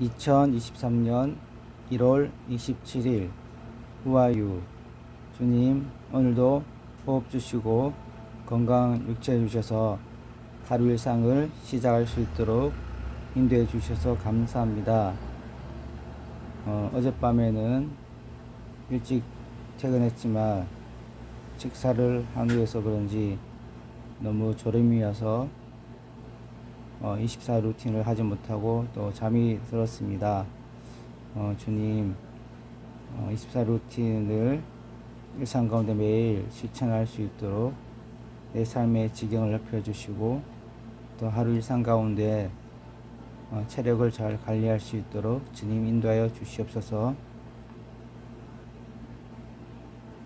2023년 1월 27일 후아유 주님 오늘도 호흡 주시고 건강 육체 주셔서 하루 일상을 시작할 수 있도록 인도해 주셔서 감사합니다. 어, 어젯밤에는 일찍 퇴근했지만 식사를 한 후에서 그런지 너무 졸음이 와서 어, 24 루틴을 하지 못하고 또 잠이 들었습니다. 어, 주님, 어, 24 루틴을 일상 가운데 매일 실천할 수 있도록 내 삶의 지경을 넓혀주시고 또 하루 일상 가운데 어, 체력을 잘 관리할 수 있도록 주님 인도하여 주시옵소서.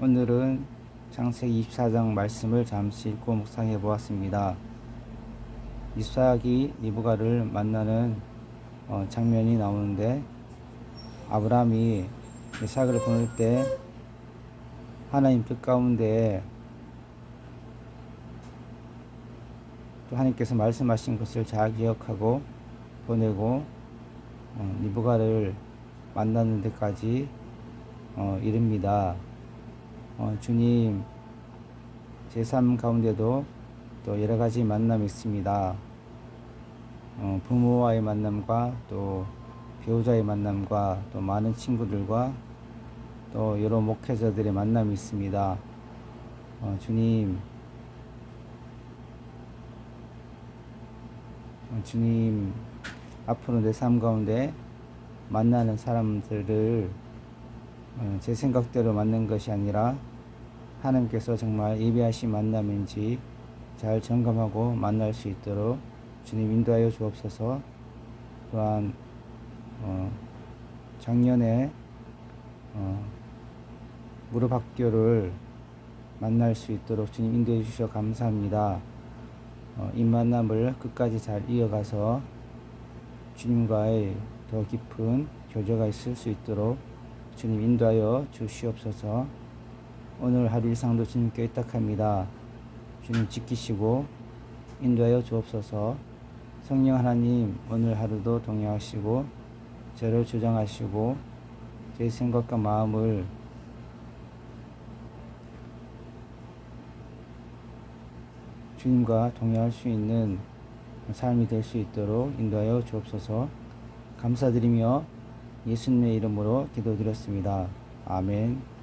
오늘은 창세기 24장 말씀을 잠시 읽고 묵상해 보았습니다. 이삭이 리브가를 만나는 어, 장면이 나오는데 아브라함이 이삭을 보낼 때 하나님 뜻 가운데 또 하나님께서 말씀하신 것을 잘 기억하고 보내고 어, 리브가를 만나는 데까지 어, 이릅니다. 어, 주님 제 삶 가운데도 또 여러 가지 만남이 있습니다. 어, 부모와의 만남과 또 배우자의 만남과 또 많은 친구들과 또 여러 목회자들의 만남이 있습니다. 어, 주님, 어, 주님, 앞으로 내 삶 가운데 만나는 사람들을 어, 제 생각대로 만난 것이 아니라 하나님께서 정말 예비하신 만남인지 잘 점검하고 만날 수 있도록 주님 인도하여 주옵소서. 또한 어, 작년에 어, 무릎 학교를 만날 수 있도록 주님 인도해 주셔 감사합니다. 어, 이 만남을 끝까지 잘 이어가서 주님과의 더 깊은 교제가 있을 수 있도록 주님 인도하여 주시옵소서. 오늘 하루 일상도 주님께 의탁합니다. 주님 지키시고 인도하여 주옵소서. 성령 하나님 오늘 하루도 동행하시고 저를 주장하시고 제 생각과 마음을 주님과 동행할 수 있는 삶이 될 수 있도록 인도하여 주옵소서. 감사드리며 예수님의 이름으로 기도드렸습니다. 아멘.